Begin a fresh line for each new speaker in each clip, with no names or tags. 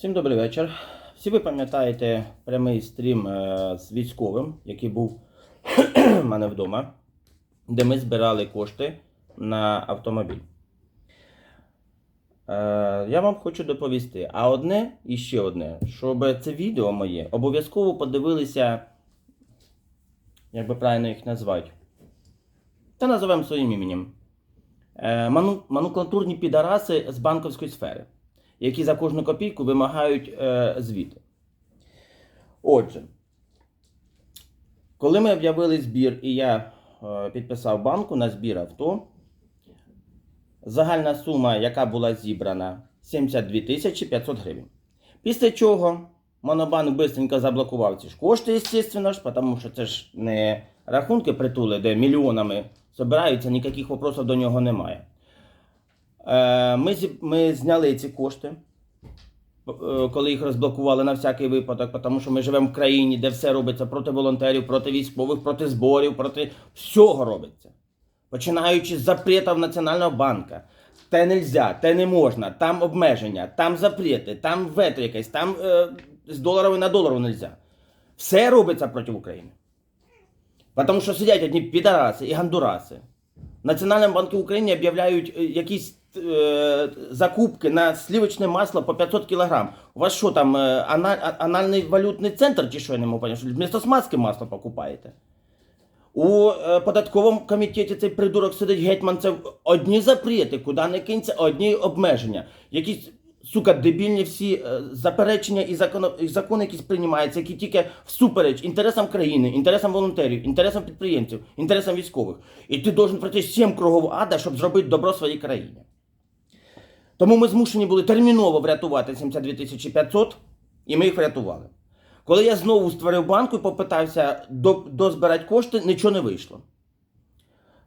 Всім добрий вечір. Всі ви пам'ятаєте прямий стрім е, з військовим, який був в мене вдома, де ми збирали кошти на автомобіль. Е, я вам хочу доповісти. А одне і ще одне, щоб це відео моє обов'язково подивилися, як би правильно їх назвати. Та називаємо своїм іменем. Е, ману, мануфактурні підараси з банківської сфери які за кожну копійку вимагають е, звіти. Отже, коли ми об'явили збір і я е, підписав банку на збір авто, загальна сума, яка була зібрана, 72 тисячі 500 гривень. Після чого Монобанк бистренько заблокував ці ж кошти, звісно ж, тому що це ж не рахунки притули, де мільйонами збираються, ніяких вопросів до нього немає. Е, Ми, ми зняли ці кошти, е, коли їх розблокували на всякий випадок, тому що ми живемо в країні, де все робиться проти волонтерів, проти військових, проти зборів, проти всього робиться. Починаючи з запретів Національного банку. Те нельзя, те не можна, там обмеження, там запрети, там вето якесь, там е, з доларів на долару нельзя. Все робиться проти України. Тому що сидять одні підараси і гандураси. Національному банку України об'являють е, якісь е, закупки на сливочне масло по 500 кг. У вас що там, е, ана- анальний валютний центр чи що я не можу поняти? Вмісто смазки масло покупаєте? У е, податковому комітеті цей придурок сидить гетьман, це одні запрети, куди не кинеться, одні обмеження. Якісь, сука, дебільні всі е, заперечення і, закони, і закони якісь приймаються, які тільки всупереч інтересам країни, інтересам волонтерів, інтересам підприємців, інтересам військових. І ти должен пройти сім кругов ада, щоб зробити добро своїй країні. Тому ми змушені були терміново врятувати 72 тисячі 500, і ми їх врятували. Коли я знову створив банку і попитався до- дозбирати кошти, нічого не вийшло.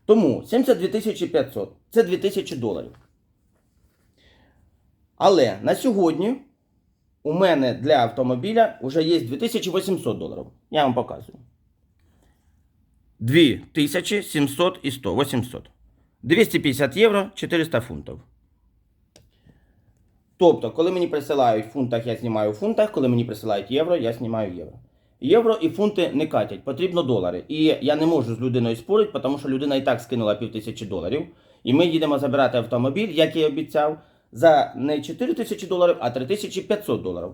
Тому 72 тисячі 500 це 2 тисячі доларів. Але на сьогодні у мене для автомобіля вже є 2800 доларів. Я вам показую. 2700 і 100, 800. 250 євро, 400 фунтів. Тобто, коли мені присилають в фунтах, я знімаю в фунтах, коли мені присилають євро, я знімаю євро. Євро і фунти не катять, потрібно долари. І я не можу з людиною спорити, тому що людина і так скинула пів тисячі доларів. І ми їдемо забирати автомобіль, як я і обіцяв, за не 4 тисячі доларів, а 3500 доларів.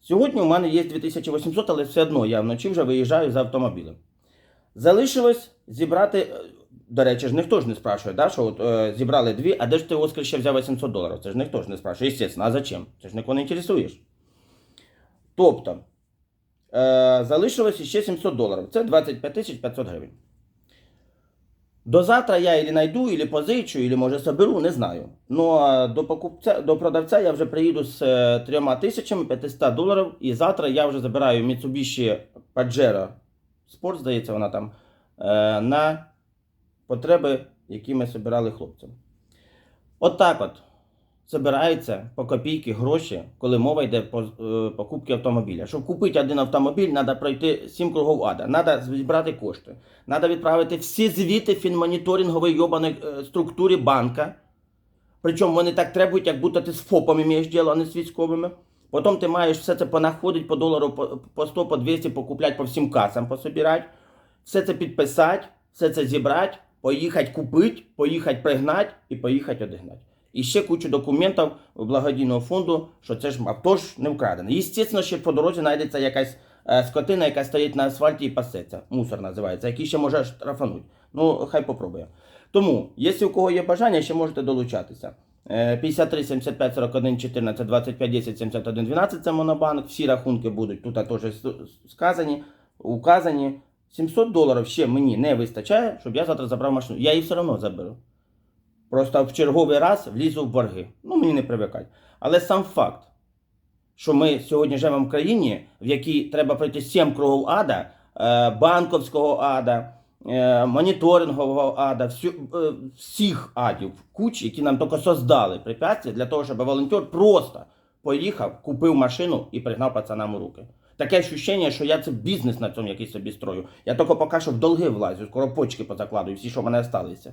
Сьогодні у мене є 2800, але все одно я вночі вже виїжджаю за автомобілем. Залишилось зібрати. е, До речі, ж ніхто ж не спрашує, да, що от, е, зібрали дві, а де ж ти Оскар ще взяв 800 доларів? Це ж ніхто ж не спрашує, естественно, а зачем? Це ж нікого не інтересуєш. Тобто, е, залишилось ще 700 доларів. Це 25 500 гривень. До завтра я її знайду, ілі позичу, ілі може соберу, не знаю. Ну а до покупця, до продавця я вже приїду з е, трьома тисячами 500 доларів, і завтра я вже забираю Mitsubishi Pajero Sport, здається, вона там, е, на потреби, які ми збирали хлопцям. От так от збираються по копійки гроші, коли мова йде по е, покупки автомобіля. Щоб купити один автомобіль, треба пройти 7 кругов ада, треба зібрати кошти, треба відправити всі звіти фінмоніторингової йобаної е, структурі банка. Причому вони так требують, як будто ти з ФОПами маєш діло, а не з військовими. Потім ти маєш все це понаходити по долару, по- по 100, по 200, покупляти по всім касам, пособирати, все це підписати, все це зібрати, поїхати купити, поїхати пригнати і поїхати одігнати. І ще кучу документів благодійного фонду, що це ж авто ж не вкрадене. Єстественно, ще по дорозі знайдеться якась е, скотина, яка стоїть на асфальті і пасеться. Мусор називається, який ще може штрафануть. Ну, хай попробує. Тому, якщо у кого є бажання, ще можете долучатися. Е, 53, 75, 41, 14, 25, 10, 71, 12 це монобанк. Всі рахунки будуть тут теж сказані, указані. 700 доларів ще мені не вистачає, щоб я завтра забрав машину. Я її все одно заберу. Просто в черговий раз влізу в борги. Ну, мені не привикать. Але сам факт, що ми сьогодні живемо в країні, в якій треба пройти 7 кругов ада, е, банковського ада, е, моніторингового ада, е, всіх адів кучі, які нам тільки создали препятствия для того, щоб волонтер просто поїхав, купив машину і пригнав пацанам у руки. Таке ощущення, що я це бізнес на цьому якийсь собі строю. Я тільки поки що в долги влазю, скоро почки позакладую, всі, що в мене залишилися.